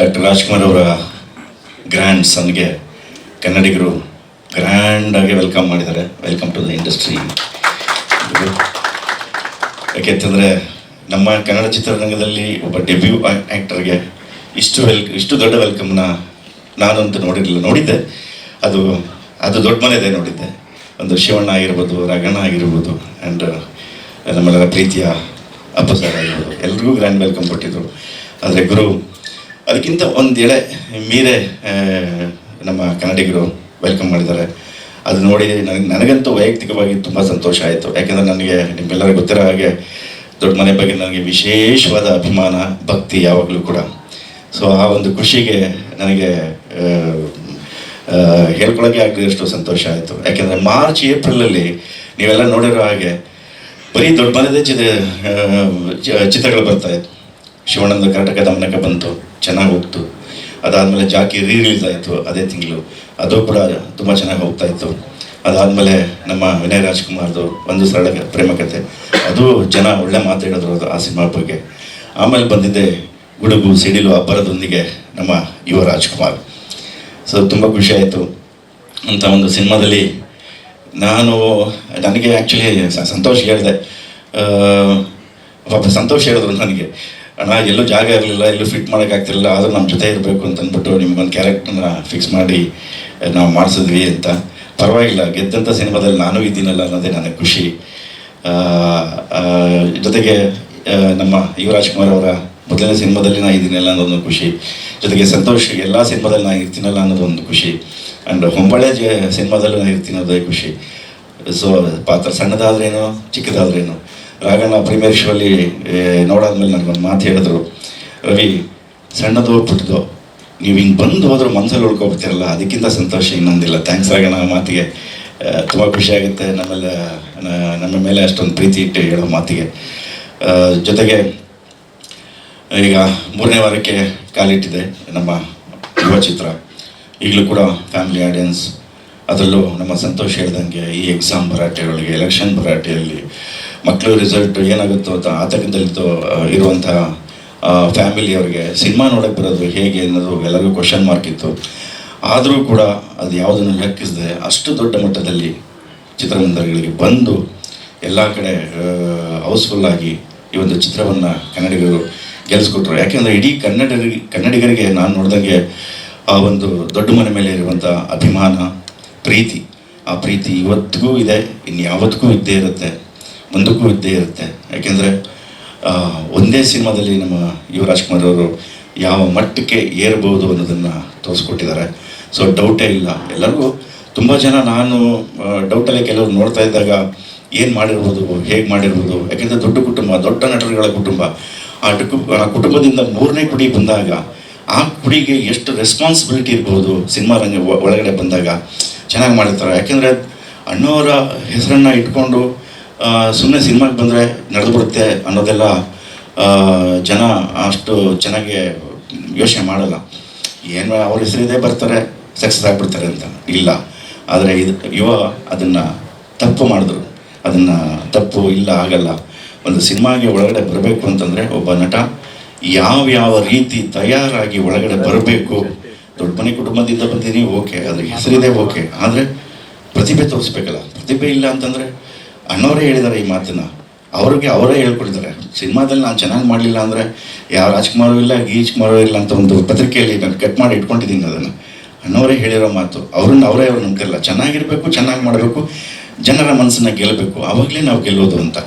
Doctor Rajkumar ಅವರ grand ಸನ್ಗೆ ಕನ್ನಡಿಗರು ಗ್ರ್ಯಾಂಡಾಗಿ ವೆಲ್ಕಮ್ ಮಾಡಿದ್ದಾರೆ. Welcome to the industry. ಯಾಕೆಂತಂದರೆ ನಮ್ಮ ಕನ್ನಡ ಚಿತ್ರರಂಗದಲ್ಲಿ ಒಬ್ಬ ಡೆಬ್ಯೂ ಆ್ಯಕ್ಟರ್ಗೆ ಇಷ್ಟು ವೆಲ್ ಇಷ್ಟು ದೊಡ್ಡ ವೆಲ್ಕಮ್ನ ನಾನಂತೂ ನೋಡಿರಲಿಲ್ಲ. ನೋಡಿದ್ದೆ. ಅದು ಅದು ದೊಡ್ಡ ಮನೆದೇ ನೋಡಿದ್ದೆ. ಒಂದು ಶಿವಣ್ಣ ಆಗಿರ್ಬೋದು ರಗಣ್ಣ ಆಗಿರ್ಬೋದು ಆ್ಯಂಡ್ ನಮ್ಮೆಲ್ಲರ ಪ್ರೀತಿಯ ಅಪ್ಪ ಸರ್ ಆಗಿರ್ಬೋದು. ಎಲ್ರಿಗೂ ಗ್ರ್ಯಾಂಡ್ ವೆಲ್ಕಮ್ ಕೊಟ್ಟಿದ್ದರು ಆದರೆ ಗುರು ಅದಕ್ಕಿಂತ ಒಂದು ಎಳೆ ಮೀರೆ ನಮ್ಮ ಕನ್ನಡಿಗರು ವೆಲ್ಕಮ್ ಮಾಡಿದ್ದಾರೆ. ಅದು ನೋಡಿ ನನಗೆ ನನಗಂತೂ ವೈಯಕ್ತಿಕವಾಗಿ ತುಂಬ ಸಂತೋಷ ಆಯಿತು. ಯಾಕೆಂದರೆ ನನಗೆ, ನಿಮ್ಮೆಲ್ಲರಿಗೂ ಗೊತ್ತಿರೋ ಹಾಗೆ ದೊಡ್ಡ ಮನೆ ಬಗ್ಗೆ ನನಗೆ ವಿಶೇಷವಾದ ಅಭಿಮಾನ, ಭಕ್ತಿ ಯಾವಾಗಲೂ ಕೂಡ. ಸೊ ಆ ಒಂದು ಖುಷಿಗೆ ನನಗೆ ಹೇಳ್ಕೊಳಕ್ಕೆ ಆಗದಷ್ಟು ಸಂತೋಷ ಆಯಿತು. ಯಾಕೆಂದರೆ ಮಾರ್ಚ್, ಏಪ್ರಿಲಲ್ಲಿ ನೀವೆಲ್ಲ ನೋಡಿರೋ ಹಾಗೆ ಬರೀ ದೊಡ್ಡ ಮನೆದೇ ಚಿತ್ರ ಚಿತ್ರಗಳು ಬರ್ತಾ ಇತ್ತು. ಶಿವಣ್ಣಂದು ಕರ್ನಾಟಕ ದಮನಕ್ಕೆ ಬಂತು. ಚೆನ್ನಾಗಿ ಹೋಗ್ತು. ಅದಾದಮೇಲೆ ಜಾಕಿ ರೀ ರಿಲೀಸ್ ಆಯಿತು ಅದೇ ತಿಂಗಳು. ಅದು ಕೂಡ ತುಂಬ ಚೆನ್ನಾಗಿ ಹೋಗ್ತಾ ಇತ್ತು. ಅದಾದಮೇಲೆ ನಮ್ಮ ವಿನಯ್ ರಾಜ್ಕುಮಾರ್ದು ಒಂದು ಸರಳ ಪ್ರೇಮ ಕಥೆ ಅದು ಜನ ಒಳ್ಳೆ ಮಾತಾಡಿದ್ರು ಅದು ಆ ಸಿನಿಮಾ ಬಗ್ಗೆ. ಆಮೇಲೆ ಬಂದಿದ್ದೆ ಗುಡುಗು ಸಿಡಿಲು ಅಬ್ಬರದೊಂದಿಗೆ ನಮ್ಮ ಯುವ ರಾಜ್ಕುಮಾರ್. ಸೊ ತುಂಬ ಖುಷಿ ಆಯಿತು. ಅಂತ ಒಂದು ಸಿನಿಮಾದಲ್ಲಿ ನಾನು, ನನಗೆ ಆ್ಯಕ್ಚುಲಿ ಸಂತೋಷ ಹೇಳಿದೆ. ಪಾಪ ಸಂತೋಷ್ ಹೇಳಿದ್ರು ನನಗೆ. ಅಣ್ಣ ಎಲ್ಲೂ ಜಾಗ ಇರಲಿಲ್ಲ, ಎಲ್ಲೂ ಫಿಟ್ ಮಾಡೋಕ್ಕಾಗ್ತಿರಲಿಲ್ಲ ಆದರೂ ನಮ್ಮ ಜೊತೆ ಇರಬೇಕು ಅಂತ ಅಂದ್ಬಿಟ್ಟು ನಿಮ್ಗೊಂದು ಕ್ಯಾರೆಕ್ಟರ್ನ ಫಿಕ್ಸ್ ಮಾಡಿ ನಾವು ಮಾಡಿಸಿದ್ವಿ ಅಂತ. ಪರವಾಗಿಲ್ಲ ಗೆದ್ದಂಥ ಸಿನಿಮಾದಲ್ಲಿ ನಾನು ಇದ್ದೀನಲ್ಲ ಅನ್ನೋದೇ ನನಗೆ ಖುಷಿ. ಜೊತೆಗೆ ನಮ್ಮ ಯುವರಾಜ್ ಕುಮಾರ್ ಅವರ ಮೊದಲನೇ ಸಿನಿಮಾದಲ್ಲಿ ನಾನು ಇದ್ದೀನಲ್ಲ ಅನ್ನೋದೊಂದು ಖುಷಿ. ಜೊತೆಗೆ ಸಂತೋಷ್, ಎಲ್ಲ ಸಿನಿಮಾದಲ್ಲಿ ನಾನು ಇರ್ತೀನಲ್ಲ ಅನ್ನೋದೊಂದು ಖುಷಿ. ಆ್ಯಂಡ್ ಹೊಂಬಳೆ ಸಿನಿಮಾದಲ್ಲೂ ನಾನು ಇರ್ತೀನಿ ಅನ್ನೋದೇ ಖುಷಿ. ಸೊ ಪಾತ್ರ ಸಣ್ಣದಾದ್ರೇನೋ, ಚಿಕ್ಕದಾದ್ರೇನು ರಾಗಣ್ಣ ಪ್ರೀಮಿಯರ್ ಶೋ ಅಲ್ಲಿ ನೋಡಾದ್ಮೇಲೆ ನನಗೊಂದು ಮಾತು ಹೇಳಿದ್ರು. ರವಿ, ಸಣ್ಣದೋ ಪುಟ್ಟದೋ ನೀವು ಹಿಂಗೆ ಬಂದು ಹೋದ್ರೆ ಮನಸ್ಸಲ್ಲಿ ಉಳ್ಕೊಬಿಡ್ತೀರಲ್ಲ, ಅದಕ್ಕಿಂತ ಸಂತೋಷ ಇನ್ನೊಂದಿಲ್ಲ. ಥ್ಯಾಂಕ್ಸ್ ರಾಗಣ್ಣ ಆ ಮಾತಿಗೆ. ತುಂಬ ಖುಷಿ ಆಗುತ್ತೆ. ನಮ್ಮೆಲ್ಲ ನಮ್ಮ ಮೇಲೆ ಅಷ್ಟೊಂದು ಪ್ರೀತಿ ಇಟ್ಟು ಹೇಳೋ ಮಾತಿಗೆ. ಜೊತೆಗೆ, ಈಗ ಮೂರನೇ ವಾರಕ್ಕೆ ಕಾಲಿಟ್ಟಿದೆ ನಮ್ಮ ಯುವ ಚಿತ್ರ. ಈಗಲೂ ಕೂಡ ಫ್ಯಾಮಿಲಿ ಆಡಿಯನ್ಸ್ ಅದರಲ್ಲೂ ನಮ್ಮ ಸಂತೋಷ ಹೇಳ್ದಂಗೆ ಈ ಎಕ್ಸಾಮ್ ಭರಾಟೆಗಳಿಗೆ ಎಲೆಕ್ಷನ್ ಭರಾಟೆಯಲ್ಲಿ ಮಕ್ಕಳು ರಿಸಲ್ಟ್ ಏನಾಗುತ್ತೋ ಅಂತ ಆತಂಕದಲ್ಲಿತ್ತು ಇರುವಂತಹ ಫ್ಯಾಮಿಲಿಯವರಿಗೆ ಸಿನಿಮಾ ನೋಡೋಕ್ಕೆ ಬರೋದು ಹೇಗೆ ಅನ್ನೋದು ಎಲ್ಲರಿಗೂ ಕ್ವಶನ್ ಮಾರ್ಕ್ ಇತ್ತು. ಆದರೂ ಕೂಡ ಅದು ಯಾವುದನ್ನು ಲೆಕ್ಕಿಸದೆ ಅಷ್ಟು ದೊಡ್ಡ ಮಟ್ಟದಲ್ಲಿ ಚಿತ್ರಮಂದಿರಗಳಿಗೆ ಬಂದು ಎಲ್ಲ ಕಡೆ ಹೌಸ್ಫುಲ್ಲಾಗಿ ಈ ಒಂದು ಚಿತ್ರವನ್ನು ಕನ್ನಡಿಗರು ಗೆಲ್ಲಿಸ್ಕೊಟ್ರು ಯಾಕೆಂದರೆ ಇಡೀ ಕನ್ನಡಿಗರಿಗೆ ಕನ್ನಡಿಗರಿಗೆ ನಾನು ನೋಡಿದಂಗೆ ಆ ಒಂದು ದೊಡ್ಡ ಮನೆ ಮೇಲೆ ಇರುವಂಥ ಅಭಿಮಾನ, ಪ್ರೀತಿ. ಆ ಪ್ರೀತಿ ಇವತ್ತಿಗೂ ಇದೆ, ಇನ್ಯಾವತ್ತಿಗೂ ಇದ್ದೇ ಇರುತ್ತೆ. ಮುಂದಕ್ಕೂ ಇದ್ದೇ ಇರುತ್ತೆ. ಯಾಕೆಂದರೆ ಒಂದೇ ಸಿನಿಮಾದಲ್ಲಿ ನಮ್ಮ ಯುವರಾಜ್ ಕುಮಾರ್ ಅವರು ಯಾವ ಮಟ್ಟಕ್ಕೆ ಏರ್ಬೋದು ಅನ್ನೋದನ್ನು ತೋರಿಸ್ಕೊಟ್ಟಿದ್ದಾರೆ. ಸೊ ಡೌಟೇ ಇಲ್ಲ. ಎಲ್ಲರಿಗೂ ತುಂಬ ಜನ ನಾನು ಡೌಟಲ್ಲೇ ಕೆಲವರು ನೋಡ್ತಾ ಇದ್ದಾಗ ಏನು ಮಾಡಿರ್ಬೋದು, ಹೇಗೆ ಮಾಡಿರ್ಬೋದು. ಯಾಕೆಂದರೆ ದೊಡ್ಡ ಕುಟುಂಬ, ದೊಡ್ಡ ನಟರುಗಳ ಕುಟುಂಬ. ಆ ಆ ಕುಟುಂಬದಿಂದ ಮೂರನೇ ಕುಡಿ ಬಂದಾಗ, ಆ ಕುಡಿಗೆ ಎಷ್ಟು ರೆಸ್ಪಾನ್ಸಿಬಿಲಿಟಿ ಇರ್ಬೋದು ಸಿನಿಮಾ ರಂಗ ಒಳಗಡೆ ಬಂದಾಗ, ಚೆನ್ನಾಗಿ ಮಾಡಿರ್ತಾರೆ. ಯಾಕೆಂದರೆ ಅಣ್ಣವರ ಹೆಸರನ್ನು ಇಟ್ಕೊಂಡು ಸುಮ್ಮನೆ ಸಿನಿಮಾಗೆ ಬಂದರೆ ನಡೆದು ಬಿಡುತ್ತೆ ಅನ್ನೋದೆಲ್ಲ ಜನ ಅಷ್ಟು ಚೆನ್ನಾಗಿ ಯೋಚನೆ ಮಾಡಲ್ಲ. ಏನು ಅವ್ರ ಹೆಸರಿದೆ ಬರ್ತಾರೆ ಸಕ್ಸಸ್ ಆಗಿಬಿಡ್ತಾರೆ ಅಂತ. ಇಲ್ಲ. ಆದರೆ ಇದು ಯುವ ಅದನ್ನು ತಪ್ಪು ಮಾಡಿದ್ರು. ಅದನ್ನು ತಪ್ಪು ಇಲ್ಲ ಆಗಲ್ಲ. ಒಂದು ಸಿನಿಮಾಗೆ ಒಳಗಡೆ ಬರಬೇಕು ಅಂತಂದರೆ ಒಬ್ಬ ನಟ ಯಾವ ಯಾವ ರೀತಿ ತಯಾರಾಗಿ ಒಳಗಡೆ ಬರಬೇಕು. ದೊಡ್ಡ ಮನೆ ಕುಟುಂಬದಿಂದ ಬಂದೀನಿ, ಓಕೆ. ಅದ್ರ ಹೆಸರಿದೆ ಓಕೆ. ಆದರೆ ಪ್ರತಿಭೆ ತೋರಿಸ್ಬೇಕಲ್ಲ. ಪ್ರತಿಭೆ ಇಲ್ಲ ಅಂತಂದರೆ ಅಣ್ಣವರೇ ಹೇಳಿದ್ದಾರೆ ಈ ಮಾತನ್ನು. ಅವ್ರಿಗೆ ಅವರೇ ಹೇಳ್ಕೊಡ್ತಾರೆ ಸಿನಿಮಾದಲ್ಲಿ ನಾನು ಚೆನ್ನಾಗಿ ಮಾಡಲಿಲ್ಲ ಅಂದರೆ ಯಾವ ರಾಜ್ಕುಮಾರು ಇಲ್ಲ ಗೀಜ್ ಕುಮಾರು ಇಲ್ಲ ಅಂತ ಒಂದು ಪತ್ರಿಕೆಯಲ್ಲಿ ನಾನು ಕಟ್ ಮಾಡಿ ಇಟ್ಕೊಂಡಿದ್ದೀನಿ ಅದನ್ನು. ಅಣ್ಣವರೇ ಹೇಳಿರೋ ಮಾತು, ಅವ್ರನ್ನ ಅವರೇ ಅವ್ರು ನಂಬ್ತಿರಲ್ಲ. ಚೆನ್ನಾಗಿರಬೇಕು, ಚೆನ್ನಾಗಿ ಮಾಡಬೇಕು, ಜನರ ಮನಸ್ಸನ್ನ ಗೆಲ್ಲಬೇಕು ಆವಾಗಲೇ ನಾವು ಗೆಲ್ಲೋದು ಅಂತ.